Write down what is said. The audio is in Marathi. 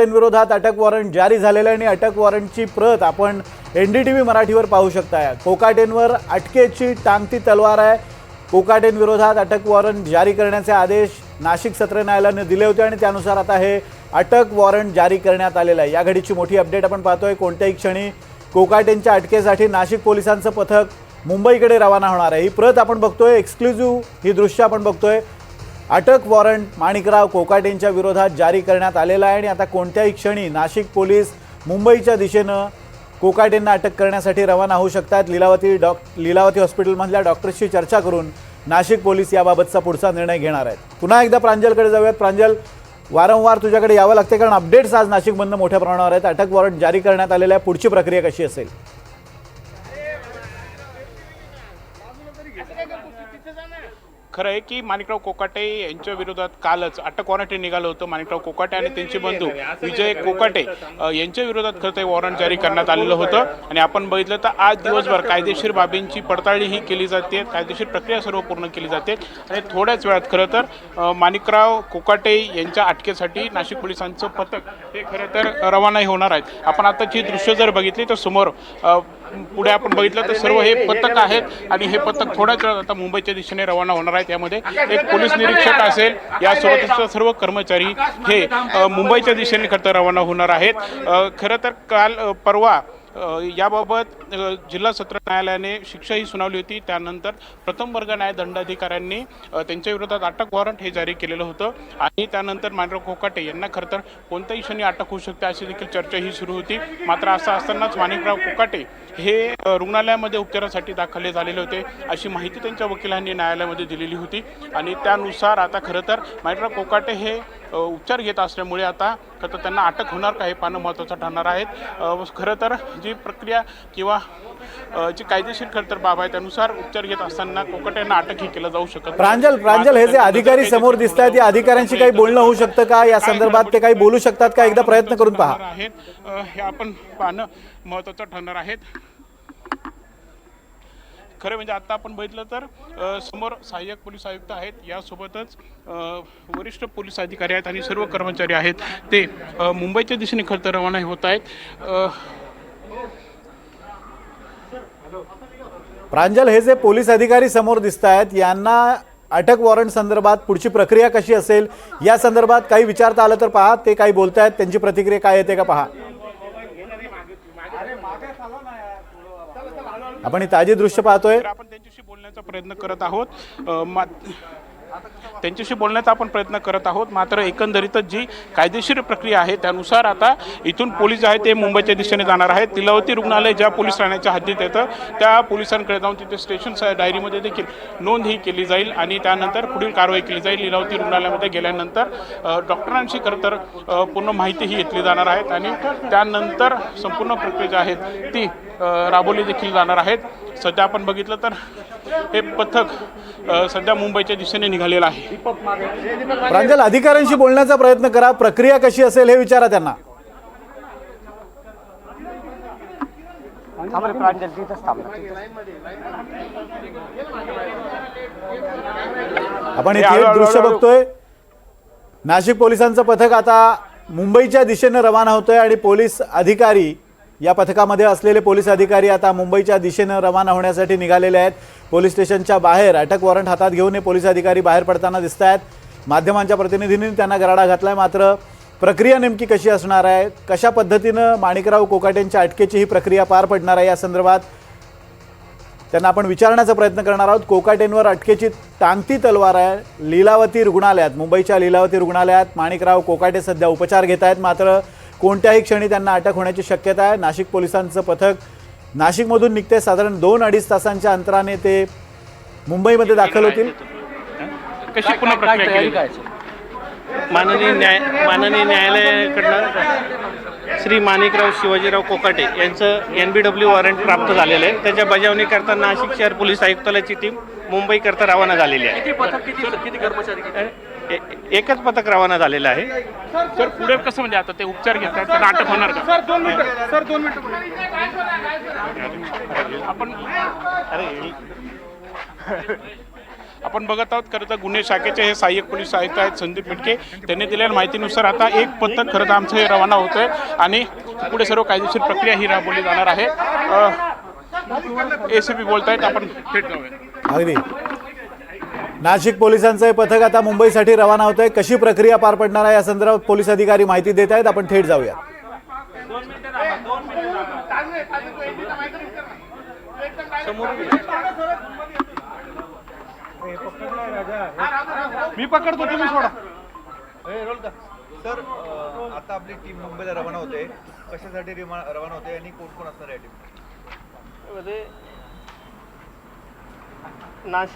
विरोधात अटक वॉरंट जारी झालेलं आहे आणि अटक वॉरंटची प्रत आपण एन डी टी व्ही मराठीवर पाहू शकताय. कोकाटेंवर अटकेची टांगती तलवार आहे. कोकाटेन विरोधात अटक वॉरंट जारी करण्याचे आदेश नाशिक सत्र न्यायालयाने दिले होते आणि त्यानुसार आता हे अटक वॉरंट जारी करण्यात आलेलं आहे. या घडीची मोठी अपडेट आपण पाहतोय. कोणत्याही क्षणी कोकाटेंच्या अटकेसाठी नाशिक पोलिसांचं पथक मुंबईकडे रवाना होणार आहे. ही प्रत आपण बघतोय. एक्सक्लुझिव्ह ही दृश्य आपण बघतोय. अटक वॉरंट माणिकराव कोकाटेंच्या विरोधात जारी करण्यात आलेला आहे आणि आता कोणत्याही क्षणी नाशिक पोलीस मुंबईच्या दिशेनं कोकाटेंना अटक करण्यासाठी रवाना होऊ शकतात. लीलावती डॉक लीलावती हॉस्पिटलमधल्या डॉक्टर्सशी चर्चा करून नाशिक पोलीस याबाबतचा पुढचा निर्णय घेणार आहेत. पुन्हा एकदा प्रांजलकडे जाऊयात. प्रांजल वारंवार तुझ्याकडे यावं लागते कारण अपडेट्स आज नाशिकमधनं मोठ्या प्रमाणावर आहेत. अटक वॉरंट जारी करण्यात आलेलं आहे. पुढची प्रक्रिया कशी असेल? खरं आहे की माणिकराव कोकाटे यांच्या विरोधात कालच अटक वॉरंट निघालं होतं. माणिकराव कोकाटे आणि त्यांचे बंधू विजय कोकाटे यांच्या विरोधात खरं ते वॉरंट जारी करण्यात आलेलं होतं. आणि आपण बघितलं तर आज दिवसभर कायदेशीर बाबींची पडताळणी ही केली जाते. कायदेशीर प्रक्रिया सर्व पूर्ण केली जाते. आणि थोड्याच वेळात खरं तर माणिकराव कोकाटे यांच्या अटकेसाठी नाशिक पोलिसांचं पथक हे खरं तर रवानाही होणार आहेत. आपण आताची दृश्य जर बघितली तर समोर पुढे आपण बघितलं तर सर्व हे पथक आहेत आणि हे पथक थोड्याच वेळात आता मुंबईच्या दिशेने रवाना होणार आहेत यामध्ये एक पोलीस निरीक्षक असेल यासोबतच सर्व कर्मचारी हे मुंबईच्या दिशेने खरं रवाना होणार आहेत. खरं तर काल परवा याबाबत जिल्हा सत्र न्यायालयाने शिक्षाही सुनावली होती. त्यानंतर प्रथम वर्ग न्याय दंडाधिकाऱ्यांनी त्यांच्या विरोधात अटक वॉरंट हे जारी केलेलं होतं. आणि त्यानंतर मांडव कोकाटे यांना खरं तर कोणत्याही क्षणी अटक होऊ शकते अशी देखील चर्चा ही सुरू होती. मात्र असं असतानाच माणिकराव कोकाटे हे रुग्णालयामध्ये उपचारासाठी दाखल झालेले होते अशी माहिती त्यांच्या वकिलांनी न्यायालयामध्ये दिलेली होती. आणि त्यानुसार आता खरं तर माणिकराव कोकाटे हे उपचार घेत असल्यामुळे आता खरं त्यांना अटक होणार का हे पाहणं महत्त्वाचं ठरणार आहेत. खरं तर जी प्रक्रिया किंवा जी कायदेशीर खरं तर बाब आहे त्यानुसार उपचार घेत असताना कोकाटे यांना अटकही केलं जाऊ शकत. प्रांजल प्रांजल हे जे अधिकारी समोर दिसत आहेत या अधिकाऱ्यांशी काही बोलणं होऊ शकतं का? या संदर्भात ते काही बोलू शकतात का? एकदा प्रयत्न करून पहा. आहेत. हे आपण पाहणं महत्त्वाचं ठरणार आहेत. खरं म्हणजे आता आपण बघितलं तर समोर सहाय्यक पोलीस आयुक्त आहेत. यासोबतच वरिष्ठ पोलीस अधिकारी आहेत आणि सर्व कर्मचारी आहेत. ते मुंबईच्या दिशेने खरं तर रवाना होत आहेत. प्रांजल हे जे पोलीस अधिकारी समोर दिसत आहेत यांना अटक वॉरंट संदर्भात पुढची प्रक्रिया कशी असेल? या संदर्भात काही विचारता आलं तर पहा. ते काही बोलत आहेत त्यांची प्रतिक्रिया काय येते का पहा? आपण हे ताजे दृश्य पाहतोय. आपण त्यांच्याशी बोलण्याचा प्रयत्न करत आहोत. त्यांच्याशी बोलण्याचा आपण प्रयत्न करत आहोत. मात्र एकंदरीतच जी कायदेशीर प्रक्रिया आहे त्यानुसार आता इथून पोलीस जे आहेत ते मुंबईच्या दिशेने जाणार आहेत. तिलावती रुग्णालय ज्या पोलीस ठाण्याच्या हद्दीत येतं त्या पोलिसांकडे जाऊन तिथे स्टेशन डायरीमध्ये देखील नोंद ही केली जाईल आणि त्यानंतर पुढील कारवाई केली जाईल. लिलावती रुग्णालयामध्ये गेल्यानंतर डॉक्टरांशी खरं तर पूर्ण माहिती ही घेतली जाणार आहेत आणि त्यानंतर संपूर्ण प्रक्रिया जी आहेत ती राबवली देखील जाणार आहेत सध्या आपण बघितलं तर हे पथक सध्या मुंबईच्या दिशेने निघालेलं आहे. प्रांजल अधिकाऱ्यांशी बोलण्याचा प्रयत्न करा. प्रक्रिया कशी असेल हे विचारा त्यांना. प्रांजल आपण हे हळू- दृश्य बघतोय. नाशिक पोलिसांचं पथक आता मुंबईच्या दिशेने रवाना होतोय आणि पोलीस अधिकारी या पथकामध्ये असलेले पोलीस अधिकारी आता मुंबईच्या दिशेनं रवाना होण्यासाठी निघालेले आहेत. पोलीस स्टेशनच्या बाहेर अटक वॉरंट हातात घेऊन हे पोलीस अधिकारी बाहेर पडताना दिसत आहेत माध्यमांच्या प्रतिनिधींनी त्यांना गराडा घातलाय. मात्र प्रक्रिया नेमकी कशी असणार आहे? कशा पद्धतीनं माणिकराव कोकाटेंच्या अटकेची ही प्रक्रिया पार पडणार आहे या संदर्भात त्यांना आपण विचारण्याचा प्रयत्न करणार आहोत. कोकाटेंवर अटकेची टांगती तलवार आहे. लीलावती रुग्णालयात मुंबईच्या लीलावती रुग्णालयात माणिकराव कोकाटे सध्या उपचार घेत आहेत मात्र कोणत्याही क्षणी त्यांना अटक होण्याची शक्यता आहे. नाशिक पोलिसांचं पथक नाशिकमधून निघते साधारण दोन अडीच तासांच्या अंतराने ते मुंबईमध्ये दाखल होतील. कशी पुन्हा प्रक्रिया माननीय न्याय माननीय न्यायालयाकडनं श्री माणिकराव शिवाजीराव कोकाटे यांचं एन बी डब्ल्यू वॉरंट प्राप्त झालेलं आहे. त्याच्या बजावणीकरता नाशिक शहर पोलीस आयुक्तालयाची टीम मुंबईकरता रवाना झालेली आहे. एकच पथक रवाना झालेलं आहे. सर पुढे कसं म्हणजे आता ते उपचार घेत आहेत त्यांना अटक होणार का? सर दोन मिनिटं सर दोन मिनिटं आपण आपण बघत आहोत खरं तर गुन्हे शाखेचे हे सहाय्यक पोलीस आयुक्त आहेत संदीप मिटके. त्यांनी दिलेल्या माहितीनुसार आता एक पथक खरं तर आमचं हे रवाना होतं आहे आणि पुढे सर्व कायदेशीर प्रक्रिया ही राबवली जाणार आहे. ए सी पी बोलत आहेत आपण थेट जाऊया. अगदी. नाशिक पोलिसांचं हे पथक आता मुंबईसाठी रवाना होत आहे कशी प्रक्रिया पार पडणार आहे या संदर्भात पोलीस अधिकारी माहिती देत आहेत. आपण थेट जाऊया मी पकडतो तुम्ही सोडा. सर आता आपली टीम मुंबईला रवाना होते. कशासाठी रवाना होते आणि कोण कोण असणार टीममध्ये नाशिक